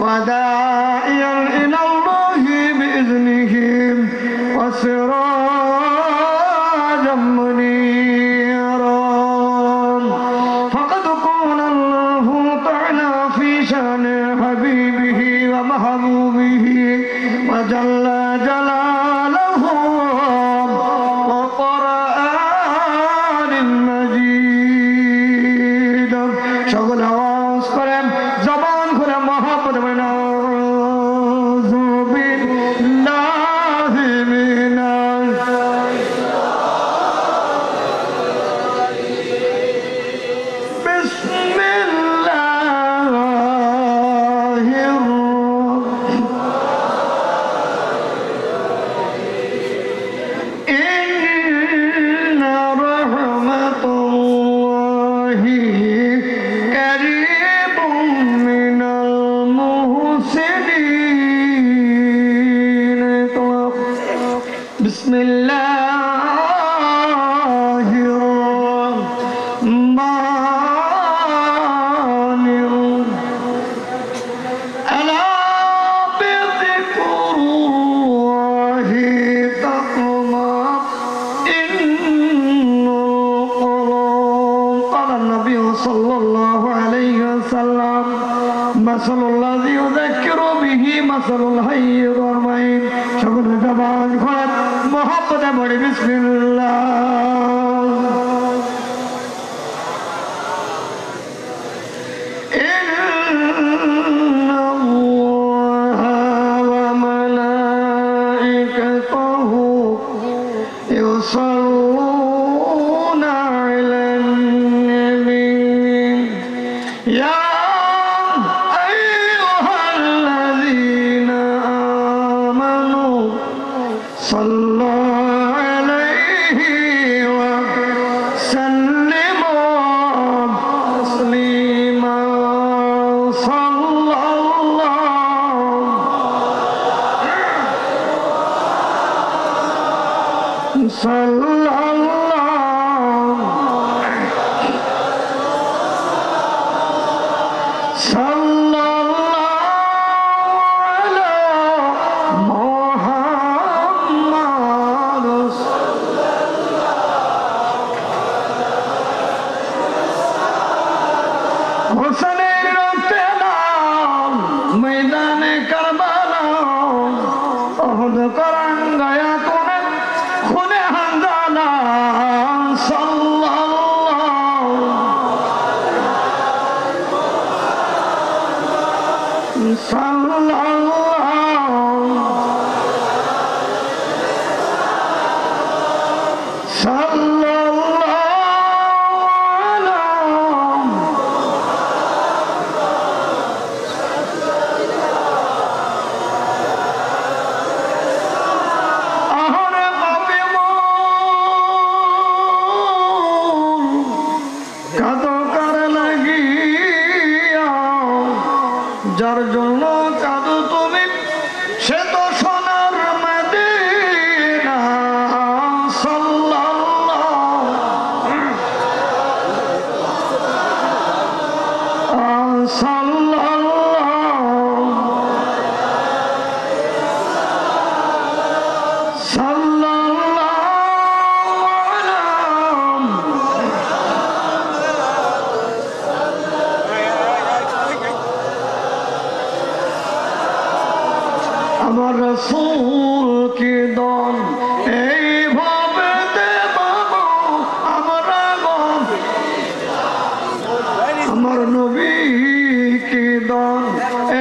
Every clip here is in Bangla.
ودائيا إلى النبي صلى الله عليه وسلم مثل الذي يذكر به مثل الحي والمعين شكرا تبارك محبة بسم الله দয়া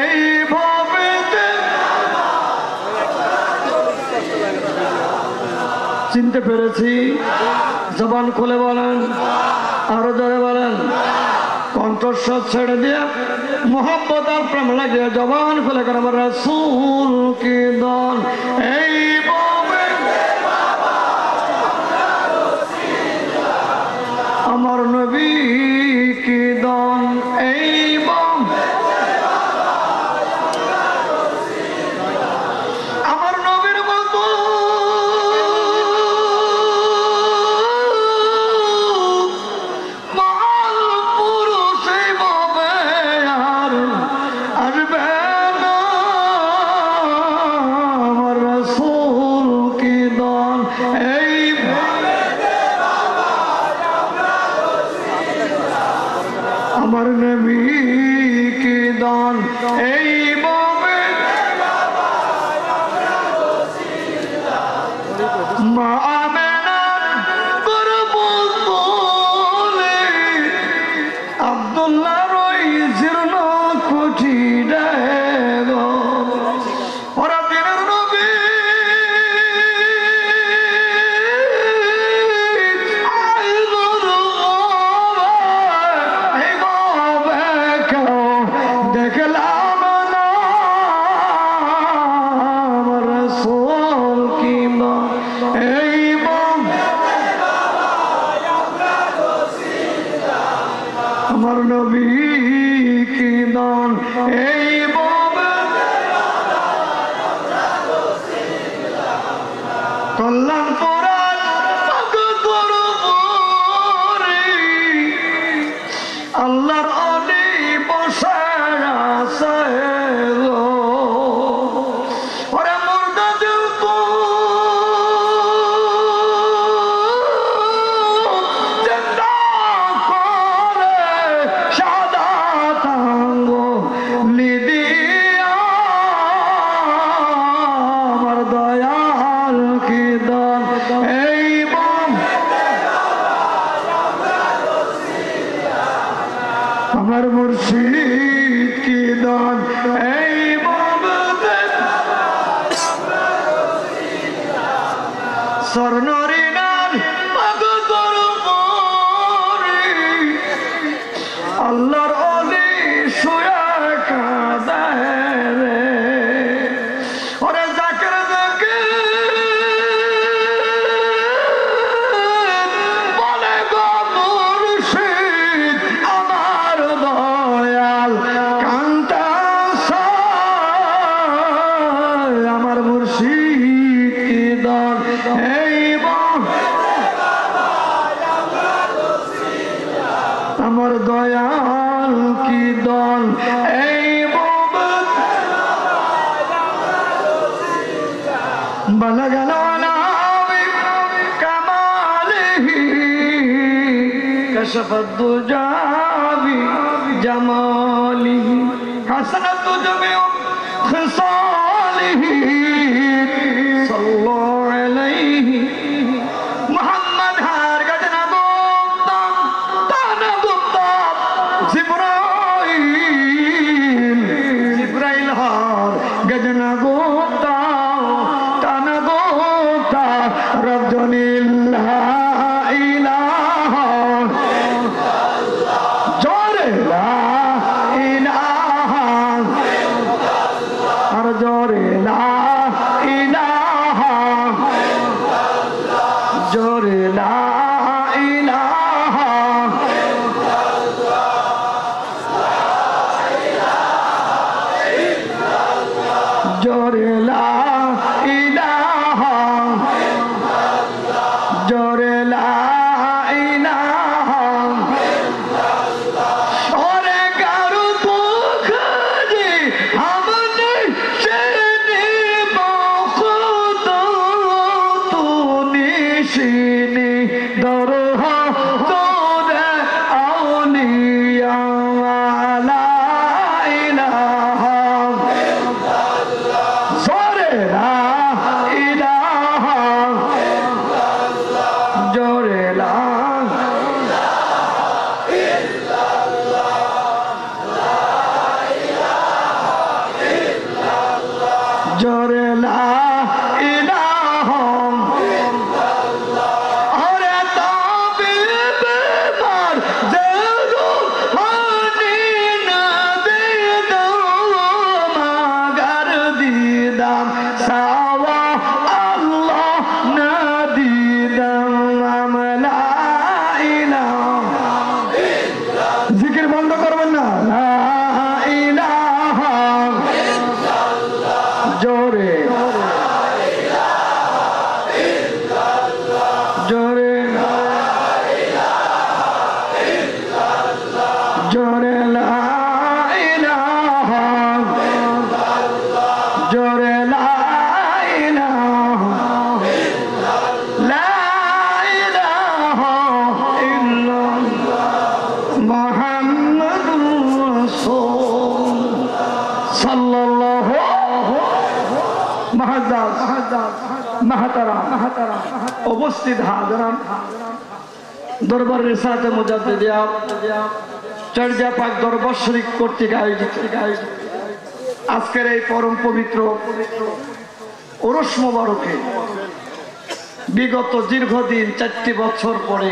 এই চিনতে পেরেছি। জবান খুলে বলেন, আরও জোরে বলেন। কণ্ঠস্বর ছেড়ে দিয়ে মোহাম্মত আর প্রেম লাগিয়ে জবান খুলে করে আমার রাসুল কি এই আমার নবী جميع خصاله صلى উপস্থিত হাজরান দরবার রিসাতে মুজাদ্দিদিয়া চর্যা পাক দরবার শরীফ কর্তৃক আয়োজিত। আজকের এই পরম পবিত্র ওরস মোবারকে বিগত দীর্ঘদিন চারটি বছর পরে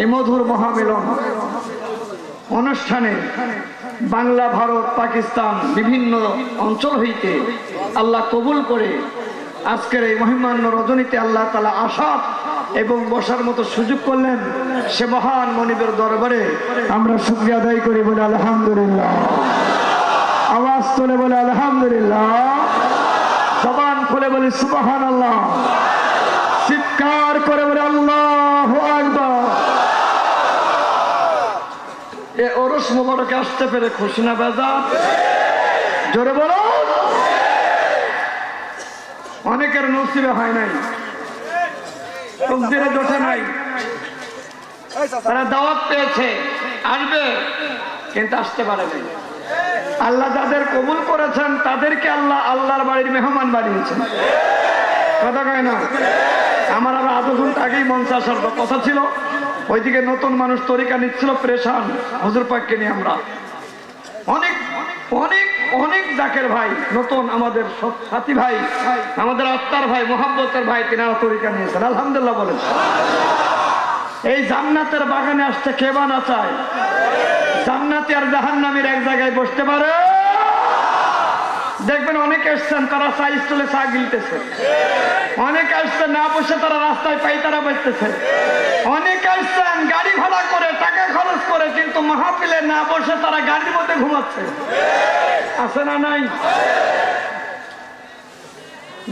এই মধুর মহামিলন অনুষ্ঠানে বাংলা, ভারত, পাকিস্তান বিভিন্ন অঞ্চল হইতে আল্লাহ কবুল করে আজকের এই মহিমান্য রজনীতে আল্লাহ তালা আসাদ এবং বসার মতো সুযোগ করলেন সে মহান মনিবের দরবারে। আমরা শুক্রিয়া আদায় করি বলে আলহামদুলিল্লাহ। আওয়াজ তোলে বলে আলহামদুলিল্লাহ। জবান খুলে বলি সুবাহান আল্লাহ চিৎকার করে বলে আল্লাহ এ ওরস মোবারকে আসতে পেরে খুশি না বেজা? জোরে বলো অনেকের নসিবে হয় নাই। তকদিরে জোটে নাই। তারা দাওয়াত পেয়েছে। আসবে, কিন্তু আসতে পারে নাই। আল্লাহ যাদের কবুল করেছেন, তাদেরকে আল্লাহ আল্লাহর বাড়ির মেহমান বানিয়েছেন। কথা কয় না? আমার আবার আধ ঘণ্টা আগেই মঞ্চে আসার কথা ছিল। ওইদিকে নতুন মানুষ তরিকা নিচ্ছিল, প্রেশান। হজুর পাককে নিয়ে আমরা। অনেক অনেক অনেক জাকের ভাই, নতুন আমাদের সাথী ভাই, আমাদের আত্মার ভাই মোহাম্মতের ভাই তিনারা তরিকা নিয়েছেন। আলহামদুলিল্লাহ বলেন। এই জান্নাতের বাগানে আসতে কে বানা চায়? জান্নাতি আর জাহান্নামের এক জায়গায় বসতে পারে? দেখবেন অনেক এসছেন, তারা চা স্টলে চা গিলতেছে। অনেক আসছেন না বসে তারা রাস্তায় পাই তারা বসতেছে অনেক আসছেন গাড়ি ভাড়া করে, টাকা খরচ করে, কিন্তু মাহফিলে না বসে তারা গাড়ির মধ্যে ঘুমাচ্ছে। আছে না নাই?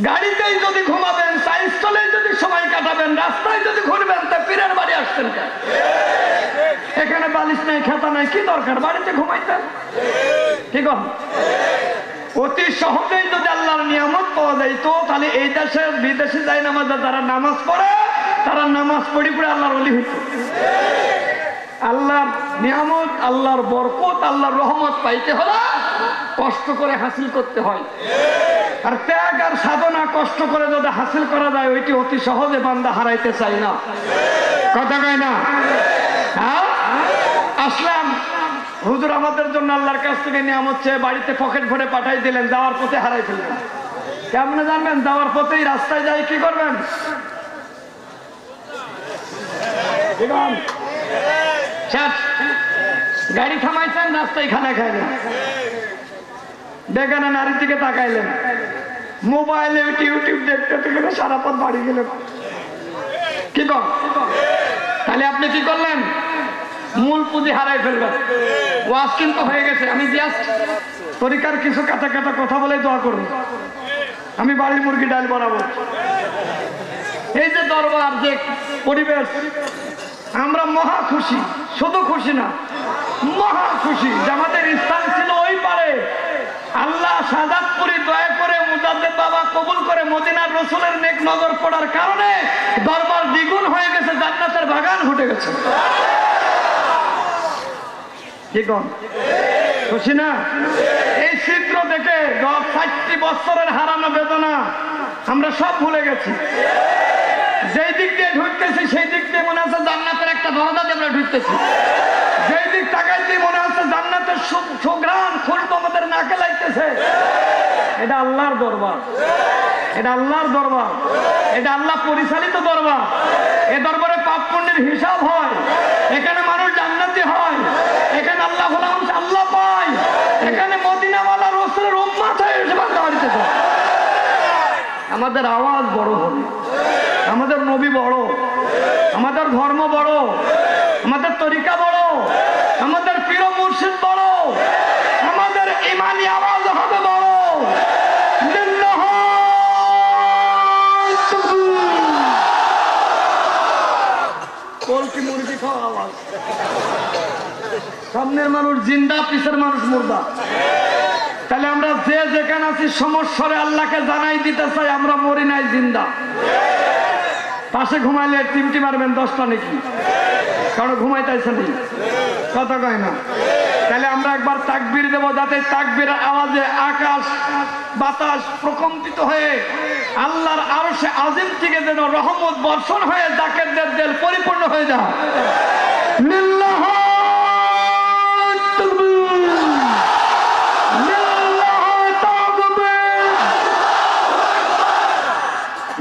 গাড়িতেই যদি ঘুমাবেন সাইস্টলে যদি সময় কাটাবেন, রাস্তায় যদি ঘুরবেন, তা পীরের বাড়ি আসতেন কেন? এখানে বালিশ নাই, খেতা নাই, কি দরকার? বাড়িতে ঘুমাইতেন? ঠিক অতি সহজেই যদি আল্লাহর নিয়ামত পাওয়া যাইতো তাহলে এই দেশে বিদেশে যায় নামাজে যারা নামাজ পড়ে, তারা নামাজ পড়ি পড়ে আল্লাহর অলি হইত আল্লাহর নিয়ামত, আল্লাহর বরকত, আল্লাহর রহমত পাইতে হলে কষ্ট করে হাসিল করতে হয়। আর ত্যাগ আর সাধনা কষ্ট করে যদি হাসিল করা যায়, ওইটি অতি সহজে বান্দা হারাইতে চাই না। কথা কয় না? হ্যাঁ? আসলাম। হুজুর আমাদের জন্য আল্লাহর কাছ থেকে নিয়ামত চেয়ে বাড়িতে পকেট ভরে পাঠাই দিলেন, যাওয়ার পথে হারাই ফেললেন। কেমনে জানবেন, যাওয়ার পথেই রাস্তায় যাই কি করবেন? গাড়ি থামাইছেন, রাস্তায় খানা খাইলেন। বেগানা নারীর দিকে তাকাইলেন। মোবাইলে ইউটিউব দেখতে দেখতে সারা পথ বাড়ি গেলেন কি কর তাহলে আপনি কি করলেন? মূল পুঁজি হারাই ফেলবেন ওয়াজ কিন্তু হয়ে গেছে। আমি জাস্ট তরিকার কিছু কাটা কাটা কথা বলে দোয়া করব। আমি বাড়ির মুরগি ডাল বানাবো। এই যে দরবার, যে পরিবেশ, আমরা মহা খুশি। শুধু খুশি না, মহা খুশি। যে আমাদের স্থান ছিল আল্লাহ সাজাদপুরি দয়া করে মুজাদ্দেদ বাবা কবুল করে মদিনার রসুলের নেক নজর পড়ার কারণে দরবার দ্বিগুণ হয়ে গেছে, জান্নাতের বাগান ঘটে গেছে। খুশি না? এই চিত্র দেখে ষাটটি বছরের হারানো বেদনা আমরা সব ভুলে গেছি। যেই দিক দিয়ে ঢুকতেছি, সেই দিক দিয়ে মনে হচ্ছে জান্নাতের একটা দরজা দিয়ে আমরা ঢুকতেছি। যেই দিক তাকাইতে মনে হচ্ছে জান্নাতের সু- সুঘ্রাণ খুশবু আমাদের নাকে লাগতেছে। এটা আল্লাহর দরবার। এটা আল্লাহর দরবার। এটা আল্লাহ পরিচালিত দরবার। এ দরবারে পাপ পুণ্যের হিসাব হয়। এখানে মানুষ জান্নাতি হয়। এখানে আল্লাহ মানুষ আল্লাহ পায়। এখানে মদিনাওয়ালা রসুলের উম্মাত হয়ে এসে বাংলা বাড়িতে আমাদের আওয়াজ বড় হবে। আমাদের নবী বড়। আমাদের ধর্ম বড়। আমাদের তরিকা বড়। আমাদের প্রিয় মুর্শিদ বড় আমাদের ইমানি আওয়াজ হবে বড় পোলট্রি মুরগি আওয়াজ। সামনের মানুষ জিন্দা, পিছের মানুষ তাহলে আমরা যে যেখানে আছি জানাই দিতে চাই, আমরা মরি নাই জিন্দা। পাশে ঘুমাইলে টিমটি মারবেন দশটা নাকি। কারণ ঘুমাইতেছে নি কথা কয় না। তাহলে আমরা একবার তাকবির দেব যাতে তাকবির আওয়াজে আকাশ, বাতাস প্রকম্পিত হয়ে আল্লাহর আরও সে আজিম থেকে যেন রহমত বর্ষণ হয়ে জাকেরদের দেল পরিপূর্ণ হয়ে তাকবীর।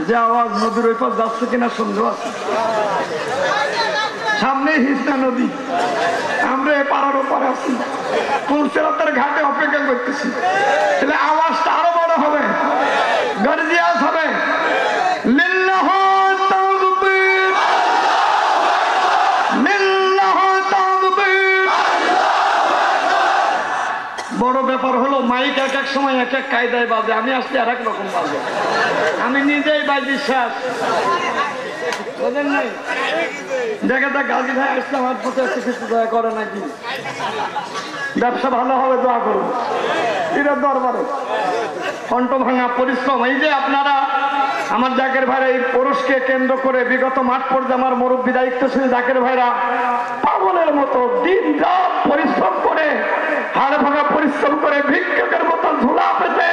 যে আওয়াজ নদীর ওই পাশ যাচ্ছে কিনা সন্দেহ আছে। সামনে হিসনা নদী। আমরা পাড়ার ওপারে আছি। পুলসেরাতের ঘাটে অপেক্ষা করতেছি। তাহলে আওয়াজটা আরও বড় হবে। গর্জিয়াস হবে। ব্যাপার হলো, মাইক এক এক সময় কায়দায় আমি আমি নিজেই বাজি শেষ। দেখে দেখ গাজী ভাই আসলে আমার পথে একটু কিছু দয়া করে নাকি। ব্যবসা ভালো হবে, দোয়া করুন। এটা দরবারে। কণ্ঠ ভাঙা পরিশ্রম। এই যে আপনারা আমার জাকের ভাইরা, এই পুরুষকে কেন্দ্র করে বিগত মাঠ পর্যায়ে আমার মুরব্বী দায়িত্বশীল জাকের ভাইরা পাগলের মতো দিন রাত পরিশ্রম করে হাড় ভাঙা পরিশ্রম করে, ভিক্ষকের মতো ঝুলা পেতে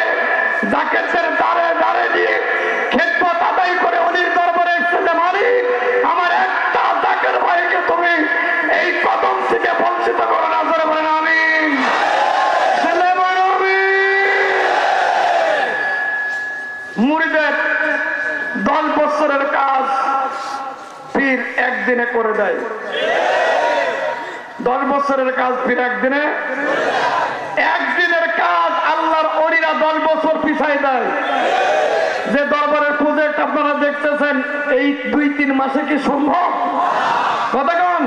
জাকেরদের দাঁড়ে দাঁড়ে দিয়ে পীর একদিনে করে দেয়। দশ বছরের কাজ পীর একদিনে। একদিনের কাজ আল্লাহর অরিরা দশ বছর পিছাই দেয়। যে দরবারের প্রজেক্ট আপনারা দেখতেছেন, এই দুই তিন মাসে কি সম্ভব? কতক্ষণ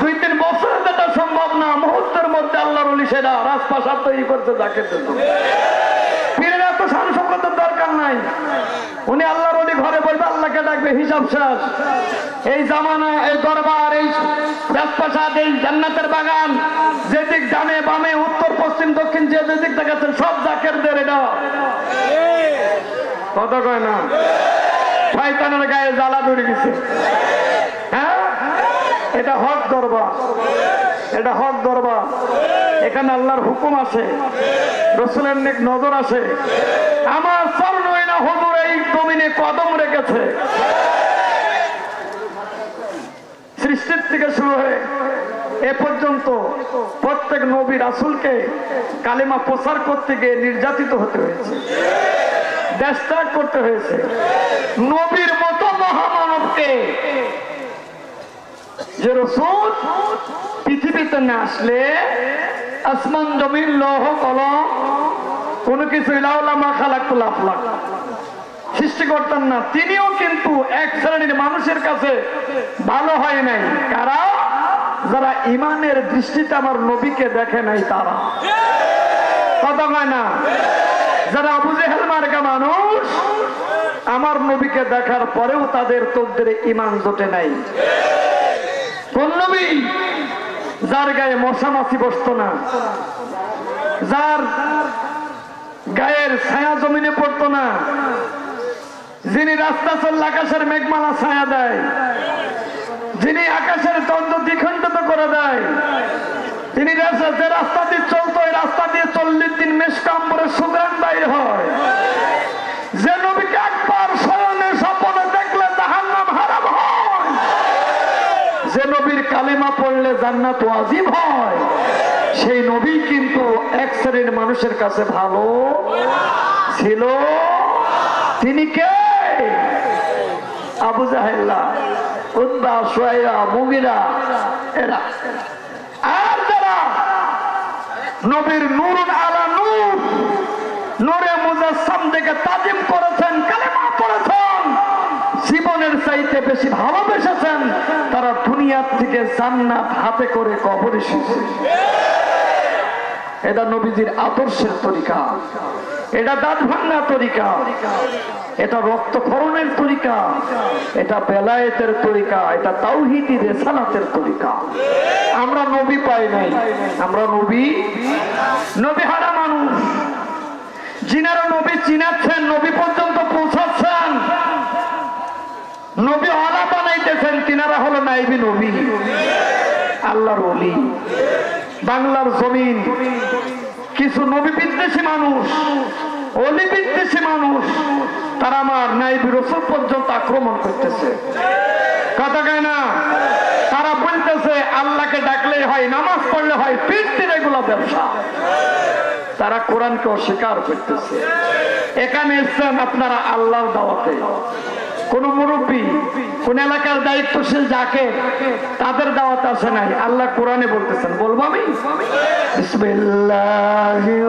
দুই তিন বছরে যেটা সম্ভব না, মুহূর্তের মধ্যে আল্লাহর অলি সেটা রাজপ্রাসাদ তৈরি করতে যাকে পীরের এত সাংসকতার দরকার নাই। উনি আল্লাহর অলি ঘরে বলবে, আল্লাহকে ডাকবে, হিসাব শেষ। এই জামানা, এই দরবার, এই রাজপ্রাসাদ এই জান্নাতের বাগান, যেদিক ডানে বামে, উত্তর, পশ্চিম, দক্ষিণ, যে যেদিক দেখাচ্ছেন সব জাকেরদের এটা। কথা কয় না? শয়তানের গায়ে জ্বালা ধরে গেছে। হ্যাঁ? এটা হক দরবার। এটা হক দরবার। এখানে আল্লাহর হুকুম আছে রসুলের নেক নজর আছে আমার স্বর্ণই না হুজুর জমিনে কদম রেখেছে। সৃষ্টির থেকে শুরু হয়ে এ পর্যন্ত প্রত্যেক নবী রাসুলকে কালিমা প্রচার করতে গিয়ে নির্যাতিত হতে হয়েছে। দেশ ত্যাগ করতে হয়েছে। নবীর মতো মহামানবকে যে রসুল পৃথিবীতে না আসলে আসমান, জমিন, লৌহ, কলম কোনো কিছু ইলাউলামা খালাকুল আফলাক। সৃষ্টি করতেন না, তিনিও কিন্তু এক শ্রেণির মানুষের কাছে ভালো হয় নাই। কারা? যারা ইমানের দৃষ্টিতে আমার নবীকে দেখে নাই তারা। কথা হয় না? যারা আবু জেহেল মার্কা মানুষ, আমার নবীকে দেখার পরেও তাদের তোদের ইমান জোটে নাই। কোন নবী? যার গায়ে মশা মাছি বসত না। যার গায়ের ছায়া জমিনে পড়তো না। যিনি রাস্তা চললে আকাশের মেঘমালা ছায়া দেয়, যিনি আকাশের দ্বন্দ্ব দ্বিখণ্ডিত করে দেয়, তিনি যে রাস্তা দিয়ে চলতো ওই রাস্তা দিয়ে চল্লিশ দিন মেসকাম্বরের সুগ্রাম বাইর হয়। যে নবীকে একবার স্মরণে স্বপনে দেখলে তাহার নাম হারাম হয়। যে নবীর কালেমা পড়লে জান্নাত ওয়াজিব হয়। সেই নবী কিন্তু এক শ্রেণির মানুষের কাছে ভালো ছিল। তিনি কে? আবু জাহেল্লা উদ্বা সোয়াইরা মুগিরা এরা। আর যারা নবীর নুরুন আলা নূর, নূরে মুজাসসাম থেকে তাজিম করেছেন, কালেমা পড়েছেন, জীবনের চাইতে বেশি ভালোবেসেছেন, তারা দুনিয়ার থেকে জান্নাত হাতে করে কবর এসেছে। এটা নবীজির আদর্শের তরিকা। এটা দাঁত ভাঙা তরিকা। এটা রক্তক্ষরণের তরিকা। এটা বেলায়েতের তরিকা। এটা তাওহিদি রেসালাতের তরিকা। আমরা নবী পাই নাই। আমরা নবী নবী হারা মানুষ। যিনারা নবী চিনাচ্ছেন, নবী পর্যন্ত পৌঁছাচ্ছেন। নবী হলা বানাইতেছেন, তিনারা হলো নাইবি নবী। আল্লাহর অলি বাংলার জমিন। কিছু নবী বিদ্বেষী মানুষ, অলি বিদ্বেষী মানুষ, তারা আমার ন্যায় রসুল পর্যন্ত আক্রমণ করতেছে। কথা কয় না? তারা বলতেছে, আল্লাহকে ডাকলেই হয়, নামাজ পড়লে হয় ফিরতির এগুলো ব্যবসা। তারা কোরআনকে অস্বীকার করতেছে। এখানে এসছেন আপনারা আল্লাহর দাওয়াতে। কোন মুরব্বী কোন এলাকার দায়িত্বশীল যাকে তাদের দাওয়াত আছে নাই। আল্লাহ কোরআনে বলতেছেন বলব আমি? বিসমিল্লাহির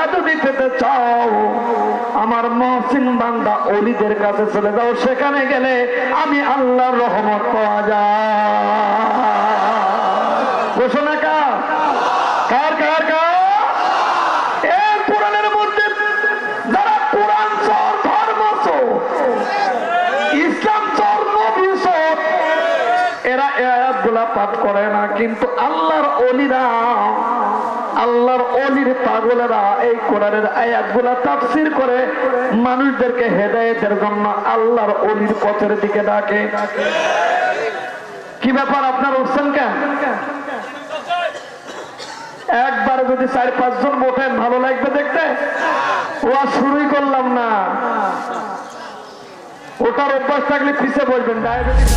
পেতে চাও, আমার মহসিন বান্দা অলিদের কাছে চলে যাও, সেখানে গেলে আমি আল্লাহর রহমত পাওয়া ধর্ম ইসলাম এরা পাঠ করে না, কিন্তু আল্লাহর অলিরা আল্লাহর অলির পাগলেরা এই কোরআনের আয়াতগুলা তাফসির করে মানুষদেরকে হেদায়েতের জন্য আল্লাহর অলির পথের দিকে ডাকে। কি ব্যাপার আপনার উঠছেন কেন? একবারে যদি চার পাঁচজন ওঠেন, ভালো লাগবে দেখতে? ওয়া শুরুই করলাম না। ওটার অভ্যাস থাকলে পিছিয়ে বলবেন ডায়াবেটিস